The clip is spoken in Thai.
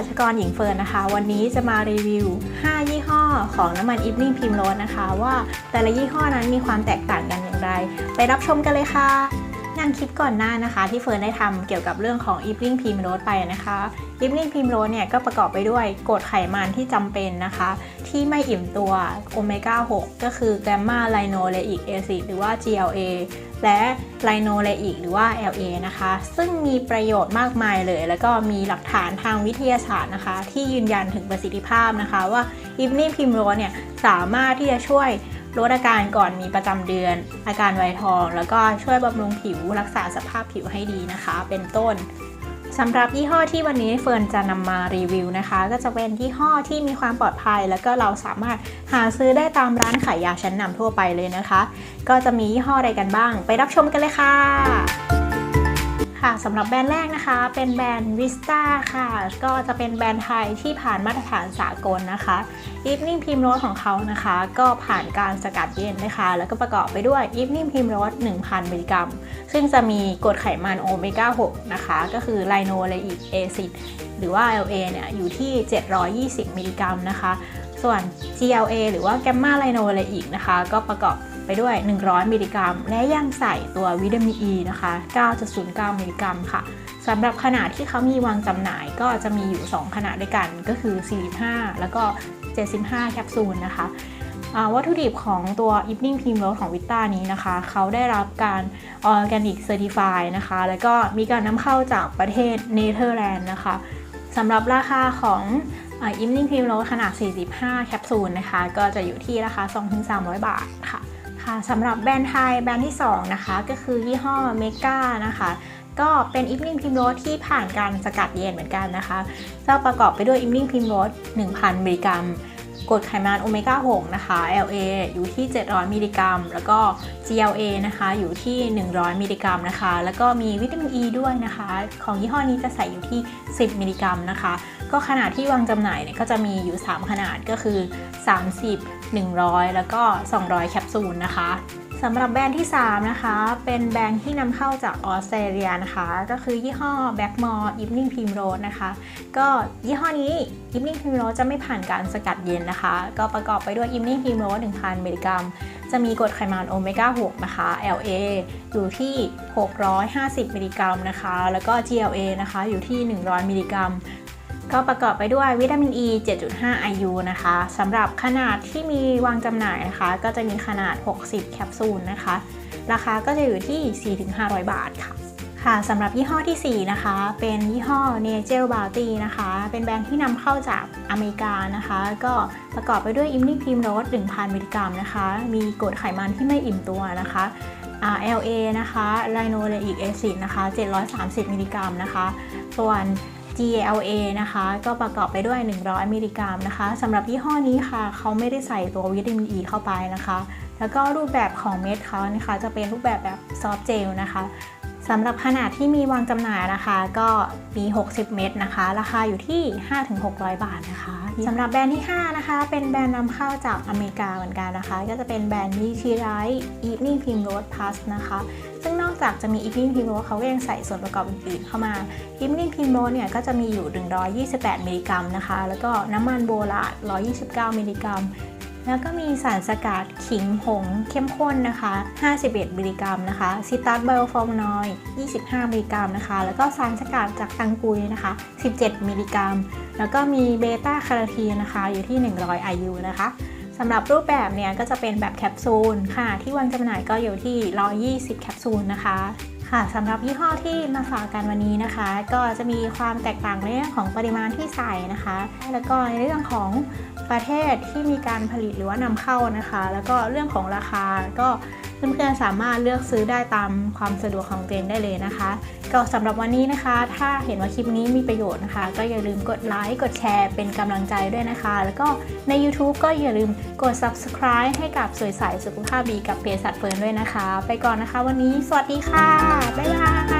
สัชกรหญิงเฟิร์นนะคะ วันนี้จะมารีวิว 5 ยี่ห้อของน้ำมันอีฟนิ่งพิมโรสนะคะ ว่าแต่ละยี่ห้อนั้นมีความแตกต่างกันอย่างไร ไปรับชมกันเลยค่ะ งานคลิปก่อนหน้านะคะ ที่เฟิร์นได้ทำเกี่ยวกับเรื่องของอีฟนิ่งพิมโรสไปนะคะอีฟนิ่งพิมโรสเนี่ยก็ประกอบไปด้วยกรดไขมันที่จำเป็นนะคะ ที่ไม่อิ่มตัวโอเมก้า 6 ก็คือแกมมาไลโนเลอิกแอซิดหรือว่า GLA และไลโนเลอิกหรือว่า LA นะคะ ซึ่งมีประโยชน์มากมายเลย แล้วก็มีหลักฐานทางวิทยาศาสตร์นะคะ ที่ยืนยันถึงประสิทธิภาพนะคะว่าอีฟนิ่งพิมโรสเนี่ยสามารถที่จะช่วย ลดอาการก่อนมีประจำเดือน อาการไวทอง แล้วก็ช่วยบำรุงผิวรักษาสภาพผิวให้ดีนะคะ เป็นต้นสำหรับยี่ห้อที่วันนี้เฟิร์นจะนำมารีวิวนะคะ ก็จะเป็นยี่ห้อที่มีความปลอดภัย แล้วก็เราสามารถหาซื้อได้ตามร้านขายยาชั้นนำทั่วไปเลยนะคะ ก็จะมียี่ห้ออะไรกันบ้าง ไปรับชมกันเลยค่ะ ค่ะสำหรับแบรนด์แรกนะคะ เป็นแบรนด์ Vista ค่ะ ก็จะเป็นแบรนด์ไทยที่ผ่านมาตรฐานสากลนะคะ Evening Primrose ของเขานะคะ ก็ผ่านการสกัดเย็นนะคะ แล้วก็ประกอบไปด้วย Evening Primrose 1,000 มิลลิกรัม ซึ่งจะมีกรดไขมันโอเมก้า 6 นะคะ ก็คือไลโนเลอิกแอซิดหรือว่า LA เนี่ย อยู่ที่ 720 มิลลิกรัมนะคะ ส่วน GLA หรือว่าแกมมาไลโนเลอิกนะคะ ก็ประกอบ ไปด้วย 100 มิลลิกรัม และยังใส่ตัววิตามิน E นะคะ 9.09 มิลลิกรัมค่ะสำหรับขนาดที่เขามีวางจำหน่ายก็จะมีอยู่ 2 ขนาดด้วยกันก็คือ 45 แล้วก็ 75 แคปซูลนะคะวัตถุดิบของตัว Evening Primrose ของวิต้านี้นะคะ เขาได้รับการ Organic Certify นะคะ แล้วก็มีการนำเข้าจากประเทศเนเธอร์แลนด์นะคะสำหรับราคาของอิมนิ่งพิมโรขนาด 45 แคปซูลนะคะ ก็จะอยู่ที่ราคา 2-300 บาทค่ะ ค่ะสำหรับแบรนด์ไทยแบรนด์ที่ 2 นะคะ ก็คือยี่ห้อเมกานะคะ ก็เป็นอิมนิ่งพิมโรสที่ผ่านการสกัดเย็นเหมือนกันนะคะจะประกอบไปด้วยอิมนิ่งพิมโรส1,000มิลลิกรัม กรดไขมันโอเมก้า 6 นะคะ LA อยู่ที่ 700 มิลลิกรัม แล้วก็ GLA นะคะ อยู่ที่ 100 มิลลิกรัมนะคะ แล้วก็มีวิตามิน E ด้วยนะคะ ของยี่ห้อนี้จะใส่อยู่ที่ 10 มิลลิกรัมนะคะ ก็ขนาดที่วางจำหน่ายเนี่ยก็จะมีอยู่ 3 ขนาดก็คือ 30 100 แล้วก็ 200 แคปซูลนะคะ สำหรับแบรนด์ที่ 3 นะคะ เป็นแบรนด์ที่นำเข้าจากออสเตรเลียนะคะ ก็คือยี่ห้อ Blackmore Evening Primrose นะคะ ก็ยี่ห้อนี้ Evening Primrose จะไม่ผ่านการสกัดเย็นนะคะ ก็ประกอบไปด้วย Evening Primrose 1,000 มิลลิกรัม จะมีกรดไขมันโอเมก้า 6 นะคะ LA อยู่ที่ 650 มิลลิกรัมนะคะ แล้วก็ GLA นะคะ อยู่ที่ 100 มิลลิกรัม ก็ประกอบไปด้วยวิตามิน E 7.5 IU นะคะสำหรับขนาดที่มีวางจำหน่ายนะคะ ก็จะมีขนาด 60 แคปซูลนะคะ ราคาก็จะอยู่ที่ 4-500 บาทค่ะค่ะสำหรับยี่ห้อที่ 4 นะคะ เป็นยี่ห้อ Natural Bounty นะคะ เป็นแบรนด์ที่นำเข้าจากอเมริกานะคะ ก็ประกอบไปด้วย Evening Primrose 1,000 มิลลิกรัมนะคะ มีกรดไขมันที่ไม่อิ่มตัวนะคะ LA นะคะ Linoleic Acid นะคะ 730 มิลลิกรัมนะคะ ส่วน GLA นะคะ ก็ประกอบไปด้วย 100 มิลลิกรัมนะคะสำหรับยี่ห้อนี้ค่ะ เขาไม่ได้ใส่ตัววิตามิน E เข้าไปนะคะ แล้วก็รูปแบบของเม็ดเขานะคะ จะเป็นรูปแบบแบบซอฟต์เจลนะคะ สำหรับขนาดที่มีวางจำหน่ายนะคะ ก็มี 60 เม็ดนะคะ ราคาอยู่ที่ 5-600 บาทนะคะสำหรับแบรนด์ที่ 5 นะคะ เป็นแบรนด์นำเข้าจากอเมริกาเหมือนกันนะคะ ก็จะเป็นแบรนด์นิชิไร Evening Primrose Plus นะคะ ซึ่งนอกจากจะมี Evening Primrose เขาก็ยังใส่ส่วนประกอบอื่นๆเข้ามา Evening Primrose เนี่ยก็จะมีอยู่ 128 มิลลิกรัมนะคะ แล้วก็น้ำมันโบราณ129 มิลลิกรัม แล้วก็มีสารสกัดขิงผงเข้มข้นนะคะ 51 มิลลิกรัมนะคะซิตัสไบโอฟอร์มนอยด์25 มิลลิกรัมนะคะ แล้วก็สารสกัดจากตังกุยนะคะ 17 มิลลิกรัม แล้วก็มีเบต้าคโรทีนนะคะ อยู่ที่ 100 IU นะคะสำหรับรูปแบบเนี่ยก็จะเป็นแบบแคปซูลค่ะ ที่วางจำหน่ายก็อยู่ที่ 120 แคปซูลนะคะค่ะสำหรับยี่ห้อที่มาฝากกันวันนี้นะคะ ก็จะมีความแตกต่างในเรื่องของปริมาณที่ใส่นะคะ แล้วก็ในเรื่องของ ประเทศที่มีการผลิตหรือว่านำเข้านะคะ แล้วก็เรื่องของราคาก็เพื่อนๆสามารถเลือกซื้อได้ตามความสะดวกของตัวเองได้เลยนะคะ ก็สำหรับวันนี้นะคะ ถ้าเห็นว่าคลิปนี้มีประโยชน์นะคะ ก็อย่าลืมกดไลค์กดแชร์เป็นกำลังใจด้วยนะคะ แล้วก็ใน YouTube ก็อย่าลืมกด subscribe ให้กับสวยใสสุขภาพดีกับเพจสัตว์เฟิร์นด้วยนะคะ ไปก่อนนะคะ วันนี้สวัสดีค่ะบ๊ายบาย